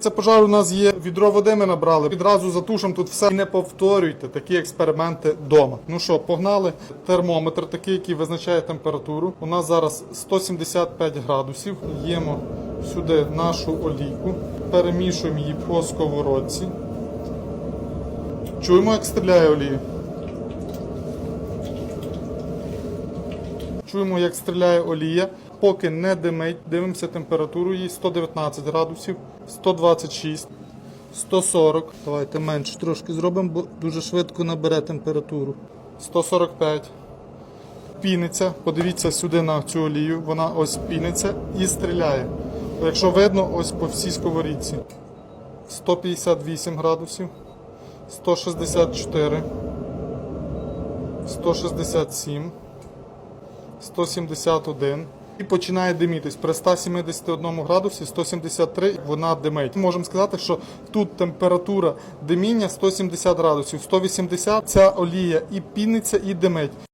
Це пожар у нас є. Відро води ми набрали. Відразу затушимо тут все. І не повторюйте такі експерименти вдома. Ну що, погнали. Термометр такий, який визначає температуру. У нас зараз 175 градусів. Їмо сюди нашу олійку, перемішуємо її по сковородці. Чуємо, як стріляє олія. Чуємо, як стріляє олія. Поки не димить, дивимося температуру її 119 градусів, 126, 140. Давайте менше трошки зробимо, бо дуже швидко набере температуру. 145. Піниться. Подивіться сюди на цю олію. Вона ось піниться і стріляє. Якщо видно, ось по всій сковорідці. 158 градусів, 164, 167. 171 і починає димітись. При 171 градусі 173 вона димить. Можемо сказати, що тут температура диміння 170 градусів, 180 ця олія і піниться, і димить.